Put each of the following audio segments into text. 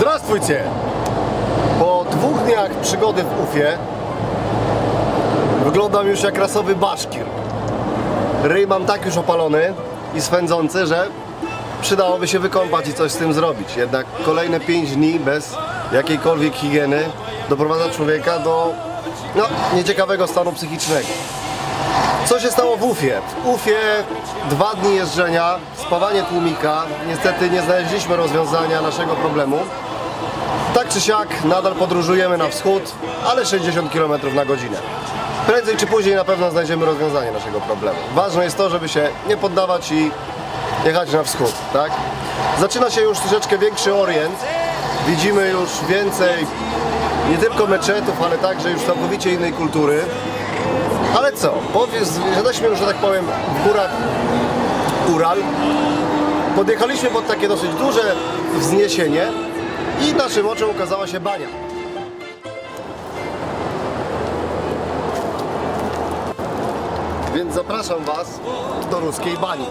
Здравствуйте! Po dwóch dniach przygody w Ufie wyglądam już jak rasowy baszkir. Ryj mam tak już opalony i swędzący, że przydałoby się wykąpać i coś z tym zrobić. Jednak kolejne 5 dni bez jakiejkolwiek higieny doprowadza człowieka do no, nieciekawego stanu psychicznego. Co się stało w Ufie? W Ufie dwa dni jeżdżenia, spawanie tłumika. Niestety nie znaleźliśmy rozwiązania naszego problemu. Tak czy siak nadal podróżujemy na wschód, ale 60 km na godzinę. Prędzej czy później na pewno znajdziemy rozwiązanie naszego problemu. Ważne jest to, żeby się nie poddawać i jechać na wschód, tak? Zaczyna się już troszeczkę większy orient. Widzimy już więcej nie tylko meczetów, ale także już całkowicie innej kultury. Ale co? Jesteśmy już, że tak powiem, w górach Ural. Podjechaliśmy pod takie dosyć duże wzniesienie i naszym oczom ukazała się bania. Więc zapraszam Was do ruskiej bani.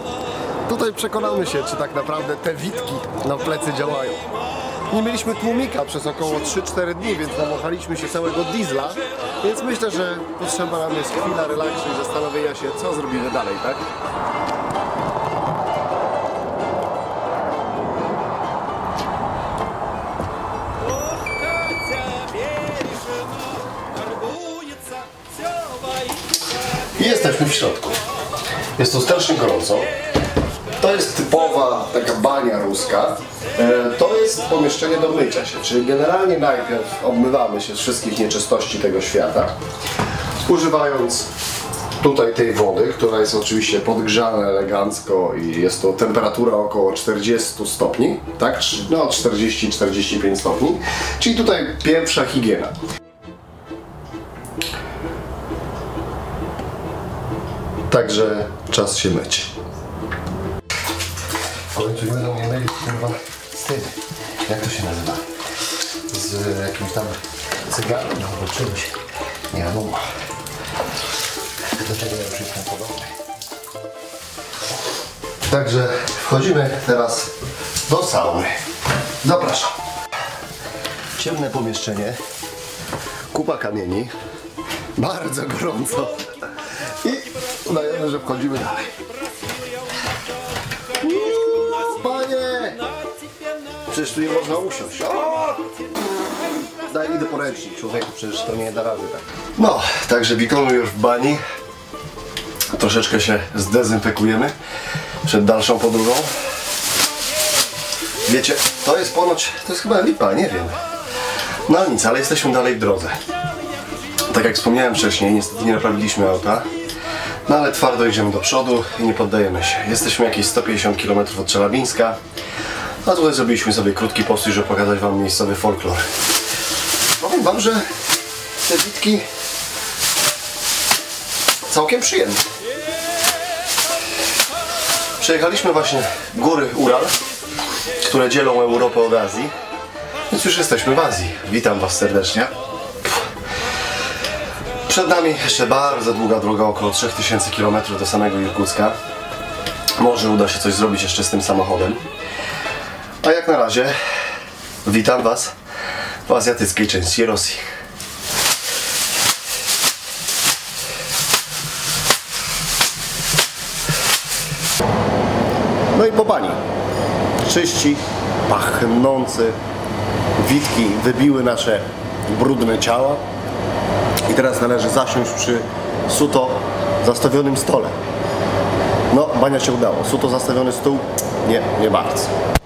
Tutaj przekonamy się, czy tak naprawdę te witki na plecy działają. Nie mieliśmy tłumika przez około 3-4 dni, więc namochaliśmy się całego diesla, więc myślę, że potrzeba nam jest chwila relaksu i zastanowienia się, co zrobimy dalej, tak? Jesteśmy w środku. Jest tu strasznie gorąco. To jest typowa taka bania ruska. E, To jest pomieszczenie do mycia się, czyli generalnie najpierw obmywamy się z wszystkich nieczystości tego świata, używając tutaj tej wody, która jest oczywiście podgrzana elegancko i jest to temperatura około 40 stopni, tak? No 40-45 stopni. Czyli tutaj pierwsza higiena. Także czas się myć. Końcu nie będą mnie mylić kurwa z tym. Jak to się nazywa? Z jakimś tam cygarem albo czymś. Nie wiadomo. Do czego ja już jestem podobny. Także wchodzimy teraz do sauny. Zapraszam. Ciemne pomieszczenie. Kupa kamieni. Bardzo gorąco. I udajemy, że wchodzimy dalej. Uuu, Panie! Przecież tu nie można usiąść. O! Daj idę poręcznik, człowieku, przecież to nie da rady tak. No, także witamy już w bani. Troszeczkę się zdezynfekujemy przed dalszą podróżą. Wiecie, to jest ponoć, to jest chyba lipa, nie wiem. No nic, ale jesteśmy dalej w drodze. Tak jak wspomniałem wcześniej, niestety nie naprawiliśmy auta. No ale twardo idziemy do przodu i nie poddajemy się. Jesteśmy jakieś 150 km od Czelabińska. A tutaj zrobiliśmy sobie krótki postój, żeby pokazać Wam miejscowy folklor. Powiem Wam, że te bitki całkiem przyjemne. Przejechaliśmy właśnie góry Ural, które dzielą Europę od Azji. Więc już jesteśmy w Azji. Witam Was serdecznie. Przed nami jeszcze bardzo długa droga, około 3000 km do samego Irkucka. Może uda się coś zrobić jeszcze z tym samochodem. A jak na razie, witam Was w azjatyckiej części Rosji. No i po bani. Czyści, pachnący witki wybiły nasze brudne ciała. I teraz należy zasiąść przy suto zastawionym stole. No, bania się udało. Suto zastawiony stół? Nie, nie bardzo.